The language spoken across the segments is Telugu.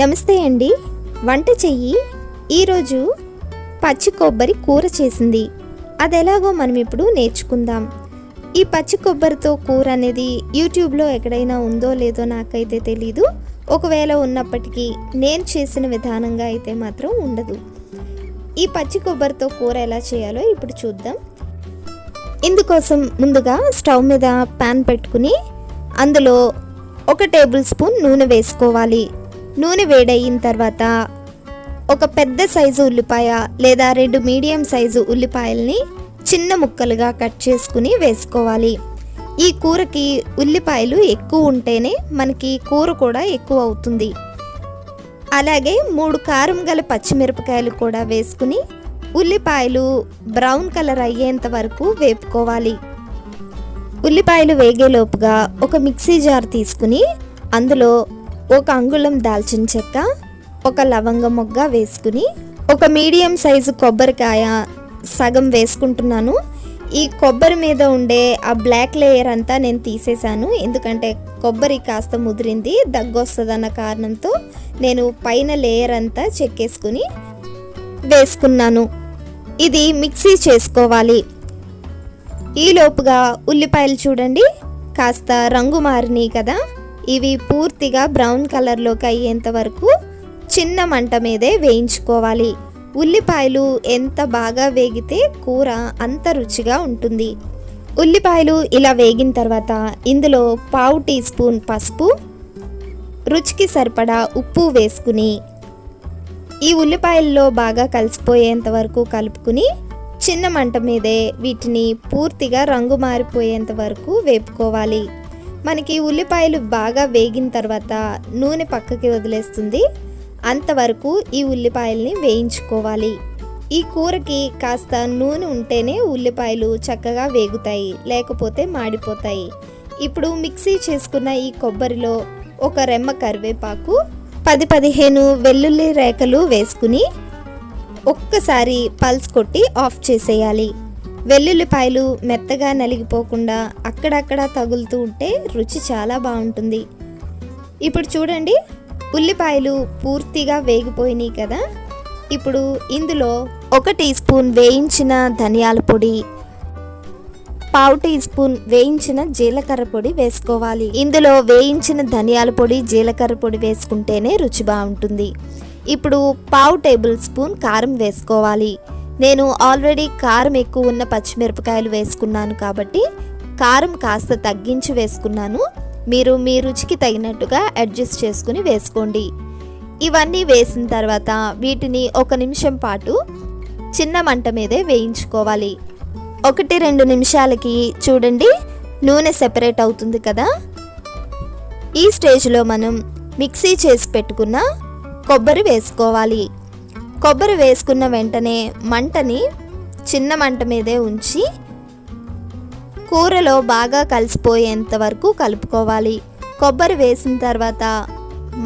నమస్తే అండి. వంట చెయ్యి. ఈరోజు పచ్చి కొబ్బరి కూర చేసింది. అది ఎలాగో మనం ఇప్పుడు నేర్చుకుందాం. ఈ పచ్చి కొబ్బరితో కూర అనేది యూట్యూబ్లో ఎక్కడైనా ఉందో లేదో నాకైతే తెలీదు. ఒకవేళ ఉన్నప్పటికీ నేను చేసిన విధానంగా అయితే మాత్రం ఉండదు. ఈ పచ్చి కొబ్బరితో కూర ఎలా చేయాలో ఇప్పుడు చూద్దాం. ఇందుకోసం ముందుగా స్టవ్ మీద ప్యాన్ పెట్టుకుని అందులో ఒక టేబుల్ స్పూన్ నూనె వేసుకోవాలి. నూనె వేడయిన తర్వాత ఒక పెద్ద సైజు ఉల్లిపాయ లేదా రెండు మీడియం సైజు ఉల్లిపాయల్ని చిన్న ముక్కలుగా కట్ చేసుకుని వేసుకోవాలి. ఈ కూరకి ఉల్లిపాయలు ఎక్కువ ఉంటేనే మనకి కూర కూడా ఎక్కువ అవుతుంది. అలాగే మూడు కారం గల పచ్చిమిరపకాయలు కూడా వేసుకుని ఉల్లిపాయలు బ్రౌన్ కలర్ అయ్యేంత వరకు వేపుకోవాలి. ఉల్లిపాయలు వేగేలోపుగా ఒక మిక్సీ జార్ తీసుకుని అందులో ఒక అంగుళం దాల్చిన చెక్క ఒక లవంగ మొగ్గ వేసుకుని ఒక మీడియం సైజు కొబ్బరికాయ సగం వేసుకుంటున్నాను. ఈ కొబ్బరి మీద ఉండే ఆ బ్లాక్ లేయర్ అంతా నేను తీసేశాను. ఎందుకంటే కొబ్బరి కాస్త ముదిరింది దగ్గొస్తుందన్న కారణంతో నేను పైన లేయర్ అంతా చెక్కేసుకుని వేసుకున్నాను. ఇది మిక్సీ చేసుకోవాలి. ఈలోపుగా ఉల్లిపాయలు చూడండి కాస్త రంగు మారినాయి కదా. ఇవి పూర్తిగా బ్రౌన్ కలర్లోకి అయ్యేంత వరకు చిన్న మంట మీదే వేయించుకోవాలి. ఉల్లిపాయలు ఎంత బాగా వేగితే కూర అంత రుచిగా ఉంటుంది. ఉల్లిపాయలు ఇలా వేగిన తర్వాత ఇందులో పావు టీ స్పూన్ పసుపు రుచికి సరిపడా ఉప్పు వేసుకుని ఈ ఉల్లిపాయల్లో బాగా కలిసిపోయేంత వరకు కలుపుకుని చిన్న మంట మీదే వీటిని పూర్తిగా రంగు మారిపోయేంత వరకు వేపుకోవాలి. మనకి ఉల్లిపాయలు బాగా వేగిన తర్వాత నూనె పక్కకి వదిలేస్తుంది. అంతవరకు ఈ ఉల్లిపాయల్ని వేయించుకోవాలి. ఈ కూరకి కాస్త నూనె ఉంటేనే ఉల్లిపాయలు చక్కగా వేగుతాయి లేకపోతే మాడిపోతాయి. ఇప్పుడు మిక్సీ చేసుకున్న ఈ కొబ్బరిలో ఒక రెమ్మ కరివేపాకు పది పదిహేను వెల్లుల్లి రేఖలు వేసుకుని ఒక్కసారి పల్స్ కొట్టి ఆఫ్ చేసేయాలి. వెల్లుల్లిపాయలు మెత్తగా నలిగిపోకుండా అక్కడక్కడ తగులుతూ ఉంటే రుచి చాలా బాగుంటుంది. ఇప్పుడు చూడండి ఉల్లిపాయలు పూర్తిగా వేగిపోయినాయి కదా. ఇప్పుడు ఇందులో ఒక టీ స్పూన్ వేయించిన ధనియాల పొడి పావు టీ స్పూన్ వేయించిన జీలకర్ర పొడి వేసుకోవాలి. ఇందులో వేయించిన ధనియాల పొడి జీలకర్ర పొడి వేసుకుంటేనే రుచి బాగుంటుంది. ఇప్పుడు పావు టేబుల్ స్పూన్ కారం వేసుకోవాలి. నేను ఆల్రెడీ కారం ఎక్కువ ఉన్న పచ్చిమిరపకాయలు వేసుకున్నాను కాబట్టి కారం కాస్త తగ్గించి వేసుకున్నాను. మీరు మీ రుచికి తగినట్టుగా అడ్జస్ట్ చేసుకుని వేసుకోండి. ఇవన్నీ వేసిన తర్వాత వీటిని ఒక నిమిషం పాటు చిన్న మంట మీదే వేయించుకోవాలి. ఒకటి రెండు నిమిషాలకి చూడండి నూనె సెపరేట్ అవుతుంది కదా? ఈ స్టేజ్లో మనం మిక్సీ చేసి పెట్టుకున్న కొబ్బరి వేసుకోవాలి. కొబ్బరి వేసుకున్న వెంటనే మంటని చిన్న మంట మీదే ఉంచి కూరలో బాగా కలిసిపోయేంత వరకు కలుపుకోవాలి. కొబ్బరి వేసిన తర్వాత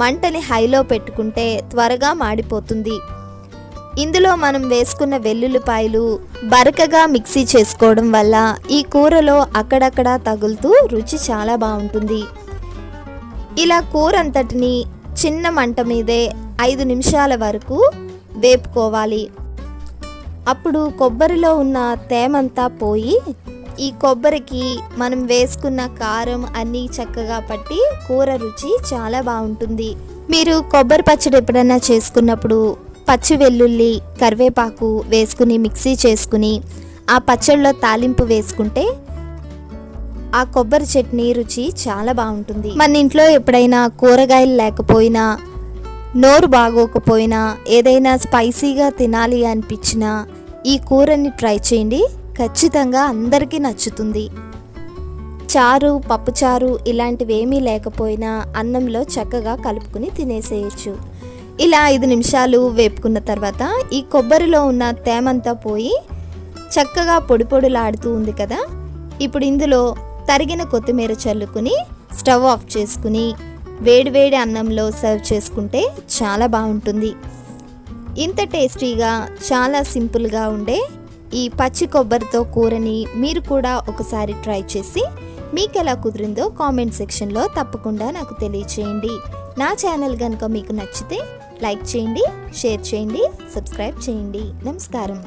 మంటని హైలో పెట్టుకుంటే త్వరగా మాడిపోతుంది. ఇందులో మనం వేసుకున్న వెల్లుల్లిపాయలు బరకగా మిక్సీ చేసుకోవడం వల్ల ఈ కూరలో అక్కడక్కడ తగులుతూ రుచి చాలా బాగుంటుంది. ఇలా కూర అంతటిని చిన్న మంట మీదే ఐదు నిమిషాల వరకు వేపుకోవాలి. అప్పుడు కొబ్బరిలో ఉన్న తేమంతా పోయి ఈ కొబ్బరికి మనం వేసుకున్న కారం అన్నీ చక్కగా పట్టి కూర రుచి చాలా బాగుంటుంది. మీరు కొబ్బరి పచ్చడి ఎప్పుడైనా చేసుకున్నప్పుడు పచ్చి వెల్లుల్లి కరివేపాకు వేసుకుని మిక్సీ చేసుకుని ఆ పచ్చడిలో తాలింపు వేసుకుంటే ఆ కొబ్బరి చట్నీ రుచి చాలా బాగుంటుంది. మన ఇంట్లో ఎప్పుడైనా కూరగాయలు లేకపోయినా నోరు బాగోకపోయినా ఏదైనా స్పైసీగా తినాలి అనిపించినా ఈ కూరని ట్రై చేయండి. ఖచ్చితంగా అందరికీ నచ్చుతుంది. చారు పప్పుచారు ఇలాంటివి ఏమీ లేకపోయినా అన్నంలో చక్కగా కలుపుకుని తినేసేయచ్చు. ఇలా ఐదు నిమిషాలు వేపుకున్న తర్వాత ఈ కొబ్బరిలో ఉన్న తేమంతా పోయి చక్కగా పొడి పొడులాడుతూ ఉంది కదా. ఇప్పుడు ఇందులో తరిగిన కొత్తిమీర చల్లుకుని స్టవ్ ఆఫ్ చేసుకుని వేడివేడి అన్నంలో సర్వ్ చేసుకుంటే చాలా బాగుంటుంది. ఇంత టేస్టీగా చాలా సింపుల్గా ఉండే ఈ పచ్చి కొబ్బరితో కూరని మీరు కూడా ఒకసారి ట్రై చేసి మీకు ఎలా కుదిరిందో కామెంట్ సెక్షన్లో తప్పకుండా నాకు తెలియచేయండి. నా ఛానల్ కనుక మీకు నచ్చితే లైక్ చేయండి షేర్ చేయండి సబ్స్క్రైబ్ చేయండి. నమస్కారం.